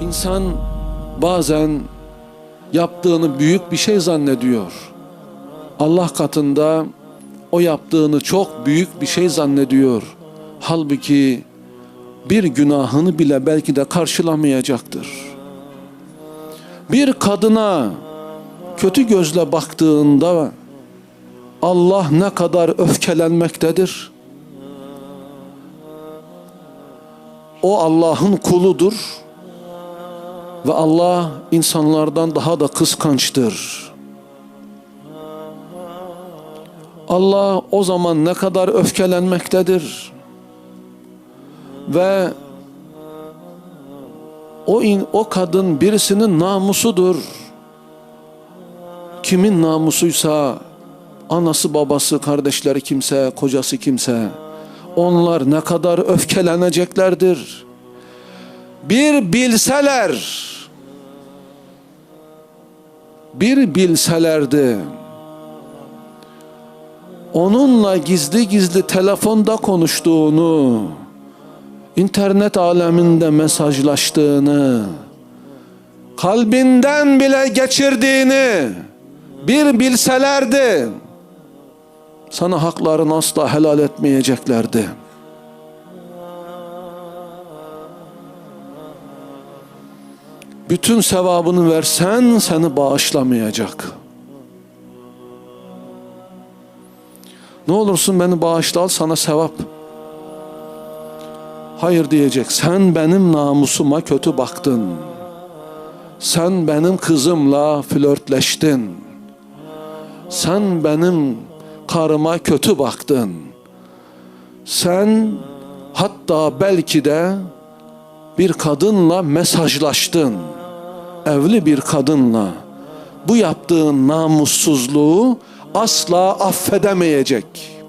İnsan bazen yaptığını büyük bir şey zannediyor. Allah katında o yaptığını çok büyük bir şey zannediyor. Halbuki bir günahını bile belki de karşılamayacaktır. Bir kadına kötü gözle baktığında Allah ne kadar öfkelenmektedir. O Allah'ın kuludur ve Allah insanlardan daha da kıskançtır. Allah o zaman ne kadar öfkelenmektedir ve o in, o kadın birisinin namusudur. Kimin namusuysa anası babası kardeşleri kimse kocası kimse onlar ne kadar öfkeleneceklerdir. Bir bilseler bir bilselerdi onunla gizli gizli telefonda konuştuğunu internet aleminde mesajlaştığını kalbinden bile geçirdiğini bir bilselerdi sana haklarını asla helal etmeyeceklerdi. Bütün sevabını versen seni bağışlamayacak. Ne olursun beni bağışla al sana sevap. Hayır diyecek. Sen benim namusuma kötü baktın. Sen benim kızımla flörtleştin. Sen benim karıma kötü baktın. Sen hatta belki de bir kadınla mesajlaştın. Evli bir kadınla. Bu yaptığın namussuzluğu asla affedemeyecek.